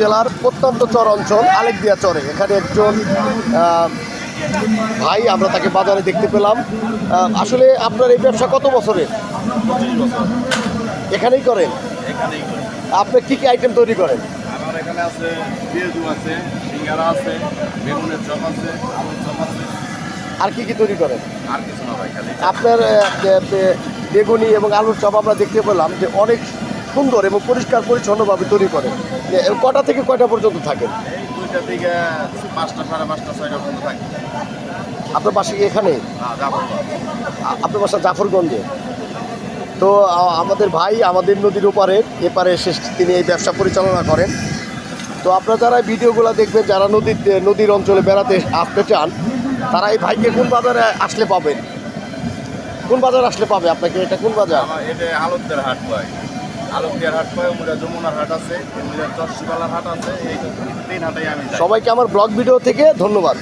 জেলার প্রত্যন্ত চর অঞ্চল আলেকদিয়া চরে। এখানে একজন ভাই আমরা তাকে বাজারে দেখতে পেলাম। আসলে আপনার এই ব্যবসা কত বছরের? এখানেই করেন? আপনি কি কি আইটেম তৈরি করেন? আমার এখানে আছে পেঁয়াজু আছে সিঙ্গারা আছে বেগুনের চপ আছে আলুর চপ আছে। আর কি কি তৈরি করেন? আর কিছু না ভাই খালি আপনার বেগুনি এবং আলুর চপ আমরা দেখতে পেলাম যে অনেক সুন্দর এবং পরিষ্কার পরিচ্ছন্নভাবে তৈরি করে। কটা থেকে কয়টা পর্যন্ত থাকেন? দুইটা পাঁচটা সাড়ে পাঁচটা ছয়টা পর্যন্ত থাকি। আপনার বাসা কি এখানে? আ- আপনার বাসা জাফরগঞ্জে? তো আমাদের ভাই আমাদের নদীর ওপারে এপারে এসে তিনি এই ব্যবসা পরিচালনা করেন। তো আপনারা যারা এই ভিডিওগুলো দেখবেন যারা নদীর নদীর অঞ্চলে বেড়াতে আসতে চান তারা এই ভাইকে কোন বাজারে আসলে পাবেন? কোন বাজার আসলে পাবে আপনাকে? এটা কোন বাজার? এটা আলুকদের হাট পাই আলুকদের হাট পায় মুরা যমুনার হাট আছে মুরা চর্ষিবালার হাট আছে, এই তিন হাটে আমি সবাইকে আমার ব্লগ ভিডিও থেকে ধন্যবাদ।